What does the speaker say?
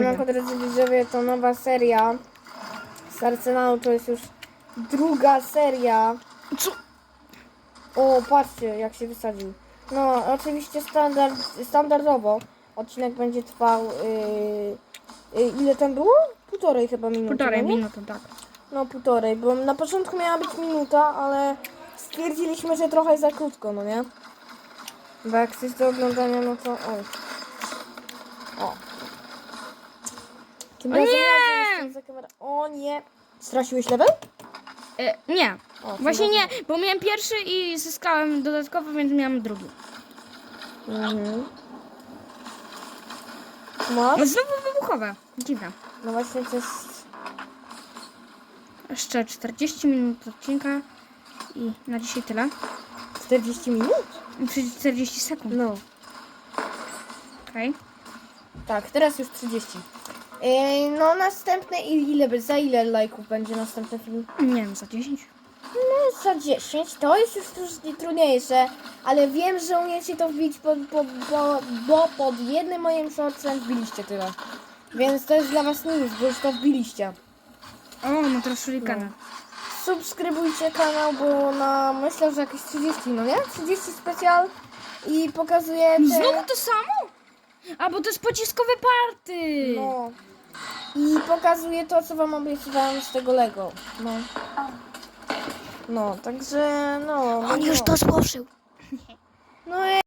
Siemanko drodzy widzowie, to nowa seria z Arsenalu, to jest już druga seria. Co? O, patrzcie jak się wysadził. No, oczywiście standard, standardowo odcinek będzie trwał, yy, yy, ile tam było? Półtorej chyba minuty. Półtorej no minuty, tak. No półtorej, bo na początku miała być minuta, ale stwierdziliśmy, że trochę za krótko, no nie? Bo jak coś do oglądania, no to... O. Tym O razem nie! ja jestem za kamerą. O nie! Straciłeś level? E, nie. O, Właśnie nie, bo miałem pierwszy i zyskałem dodatkowo, więc miałem drugi. Mhm. Masz? Znowu wybuchowe. Dziwne. No właśnie to jest... Jeszcze 40 minut odcinka i na dzisiaj tyle. 40 minut? Czyli 40 sekund. No. Okej. Tak, teraz już 30. Ej, no następne i ile, za ile lajków będzie następny film? Nie wiem, za 10. No za 10 to jest już trudniejsze, ale wiem, że umiecie to wbić, po, po, bo, bo pod jednym moim shortsem wbiliście tyle. Więc to jest dla was news, bo już to wbiliście. O, no teraz shurikana. Subskrybujcie kanał, bo na myślę, że jakieś 30, no nie? 30 specjal i pokazuję te... Znowu to samo? A, bo to jest pociskowe party. No. I pokazuję to, co wam obiecywałem z tego Lego. No. No, także no. On no. już to złożył. No